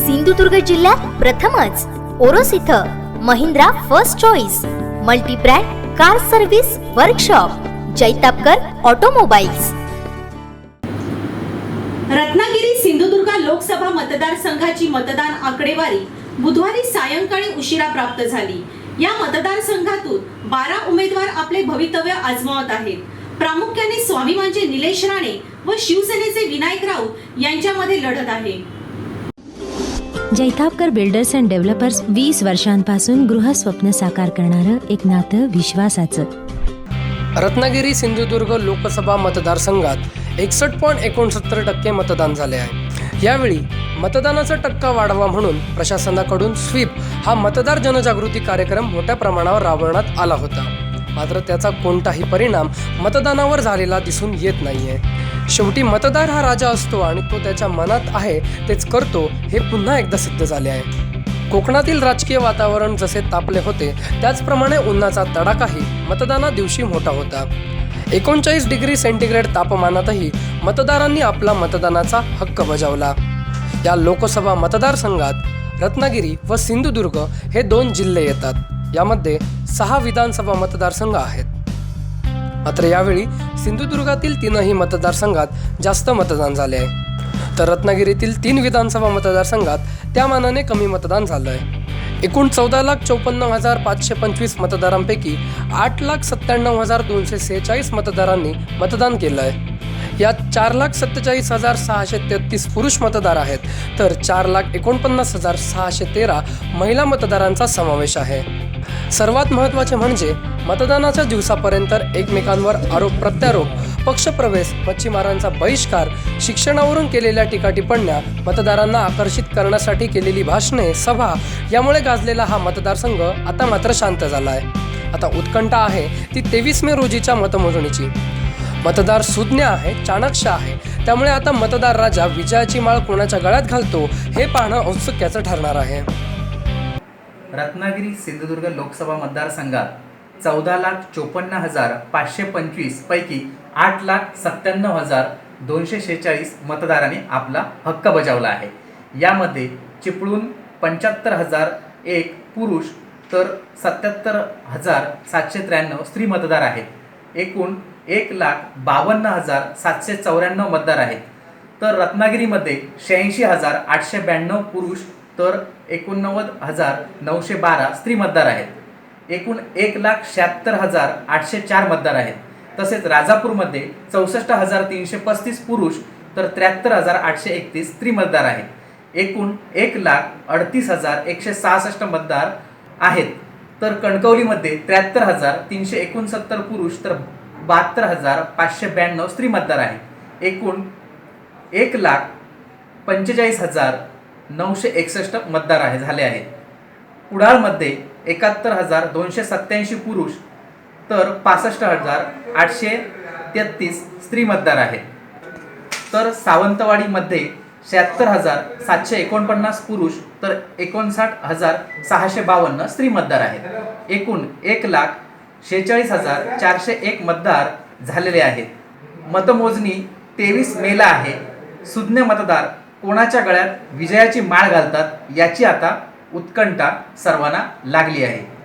सिंधुदुर्ग जिल्ह्यात प्रथमच ओरोस इथं Mahindra First Choice multibrand car service workshop Jaitapkar automobiles. Ratnagiri Sindhudurg Lok Sabha मतदारसंघाची मतदान आकडेवारी बुधवारी सायंकाळी उशिरा प्राप्त झाली. या मतदारसंघातून बारा उमेदवार आपले भवितव्य आजमावत आहेत. प्रामुख्याने स्वाभिमानचे निलेश राणे व शिवसेनेचे विनायक राऊत यांच्यामध्ये लढत आहे. जैतापकर बिल्डर्स अँड डेव्हलपर्स वीस वर्षांपासून गृहस्वप्न साकार करणारं एक नातं विश्वासाचं. रत्नागिरी सिंधुदुर्ग लोकसभा मतदारसंघात एकसष्ट पॉईंट एकोणसत्तर टक्के मतदान झाले आहे. यावेळी मतदानाचा टक्का वाढवा म्हणून प्रशासनाकडून स्वीप हा मतदार जनजागृती कार्यक्रम मोठ्या प्रमाणावर राबवण्यात आला होता. मात्र त्याचा कोणताही परिणाम मतदानावर झालेला दिसून येत नाहीये. शेवटी मतदार हा राजा असतो आणि तो त्याच्या मनात आहे तेच करतो हे पुन्हा एकदा सिद्ध झाले आहे. कोकणातील राजकीय वातावरण जसे तापले होते त्याचप्रमाणे उन्हाचा तडाखाही मतदाना दिवशी मोठा होता. एकोणचाळीस डिग्री सेंटीग्रेड तापमानातही मतदारांनी आपला मतदानाचा हक्क बजावला. या लोकसभा मतदारसंघात रत्नागिरी व सिंधुदुर्ग हे दोन जिल्हे येतात. यामध्ये सहा विधानसभा मतदारसंघ आहेत. मात्र यावेळी सिंधुदुर्गातील तीनही मतदारसंघात जास्त मतदान झाले आहे तर रत्नागिरीतील तीन विधानसभा मतदारसंघात त्या मानाने कमी मतदान झालं आहे एकूण चौदा लाख चौपन्न हजार पाचशे पंचवीस मतदारांपैकी आठ लाख सत्त्याण्णव हजार दोनशे सेहेचाळीस मतदारांनी मतदान केलं आहे यात चार लाख सत्तेचाळीस हजार सहाशे तेहतीस पुरुष मतदार आहेत. तर चार लाख एकोणपन्नास हजार सहाशे तेरा महिला मतदारांचा समावेश आहे. सर्वात महत्त्वाचे म्हणजे मतदानाच्या दिवसापर्यंत एकमेकांवर आरोप प्रत्यारोप पक्षप्रवेश मच्छीमारांचा बहिष्कार शिक्षणावरून केलेल्या टीकाटिप्पण्या मतदारांना आकर्षित करण्यासाठी केलेली भाषणे सभा यामुळे गाजलेला हा मतदारसंघ आता मात्र शांत झाला आहे आता उत्कंठा आहे ती तेवीस मे रोजीच्या मतमोजणीची. मतदार सुज्ञ आहे चाणक्य आहे. त्यामुळे आता मतदार राजा विजयाची माळ कोणाच्या गळ्यात घालतो हे पाहणं औत्सुक्याचं ठरणार आहे. रत्नागिरी सिंधुदुर्ग लोकसभा मतदारसंघात चौदा लाख चोपन्न हजार पाचशे पंचवीस पैकी आठ लाख सत्त्याण्णव हजार दोनशे शेहेचाळीस मतदारांनी आपला हक्क बजावला आहे. यामध्ये चिपळूण पंच्याहत्तर हजार एक पुरुष तर सत्याहत्तर हजार सातशे त्र्याण्णव स्त्री मतदार आहेत. एकूण एक लाख बावन्न हजार सातशे चौऱ्याण्णव मतदार आहेत. तर रत्नागिरीमध्ये शहाऐंशी हजार आठशे ब्याण्णव पुरुष तर एकोणनव्वद हजार नऊशे बारा स्त्री मतदार आहेत. एकूण एक लाख शहात्तर हजार आठशे चार मतदार आहेत. तसेच राजापूरमध्ये चौसष्ट हजार तीनशे पस्तीस पुरुष तर त्र्याहत्तर हजार आठशे एकतीस स्त्री मतदार आहेत. एकूण एक लाख अडतीस हजार एकशे सहासष्ट मतदार आहेत. तर कणकवलीमध्ये त्र्याहत्तर हजार तीनशे एकोणसत्तर पुरुष तर बहात्तर हजार पाचशे ब्याण्णव स्त्री मतदार आहेत. एकूण एक लाख पंचेचाळीस हजार नऊशे एकसष्ट मतदार आहे झाले आहेत. कुडाळमध्ये एकाहत्तर हजार दोनशे सत्याऐंशी पुरुष तर पासष्ट हजार आठशे तेहतीस स्त्री मतदार आहेत. तर सावंतवाडीमध्ये शहात्तर हजार सातशे एकोणपन्नास पुरुष तर एकोणसाठ हजार सहाशे बावन्न स्त्री मतदार आहेत. एकूण एक लाख शेहेचाळीस हजार चारशे एक मतदार झालेले आहेत. मतमोजणी तेवीस मेला आहे. सुज्ञ मतदार कोणाच्या गळ्यात विजयाची माळ घालतात याची आता उत्कंठा सर्वांना लागली आहे.